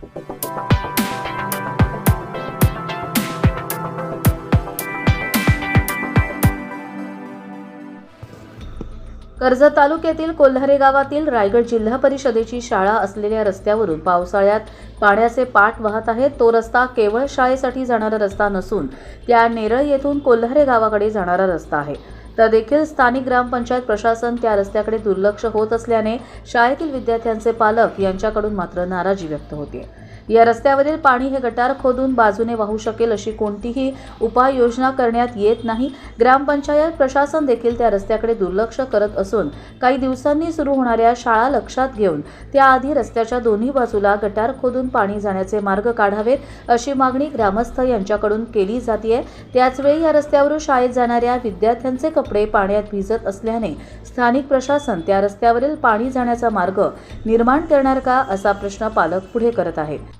कर्जत तालुक्यातील कोल्हारे गावातील रायगड जिल्हा परिषदेची शाळा असलेल्या रस्त्यावरून पावसाळ्यात पाण्याचे पाठ वाहत आहेत. तो रस्ता केवळ शाळेसाठी जाणारा रस्ता नसून त्या नेरळ येथून कोल्हारे गावाकडे जाणारा रस्ता आहे. तर देखील स्थानिक ग्रामपंचायत प्रशासन त्या रस्त्याकडे दुर्लक्ष होत असल्याने शाळेतील विद्यार्थ्यांचे पालक यांच्याकडून मात्र नाराजी व्यक्त होते या रस्त्यावरील पाणी हे गटार खोदून बाजूने वाहू शकेल अशी कोणतीही उपाययोजना करण्यात येत नाही. ग्रामपंचायत प्रशासन देखील त्या रस्त्याकडे दुर्लक्ष करत असून काही दिवसांनी सुरू होणाऱ्या शाळा लक्षात घेऊन त्याआधी रस्त्याच्या दोन्ही बाजूला गटार खोदून पाणी जाण्याचे मार्ग काढावेत अशी मागणी ग्रामस्थ यांच्याकडून केली जाते त्याचवेळी या रस्त्यावरून शाळेत जाणाऱ्या विद्यार्थ्यांचे कपडे पाण्यात भिजत असल्याने स्थानिक प्रशासन त्या रस्त्यावरील पाणी जाण्याचा मार्ग निर्माण करणार का असा प्रश्न पालक पुढे करत आहेत.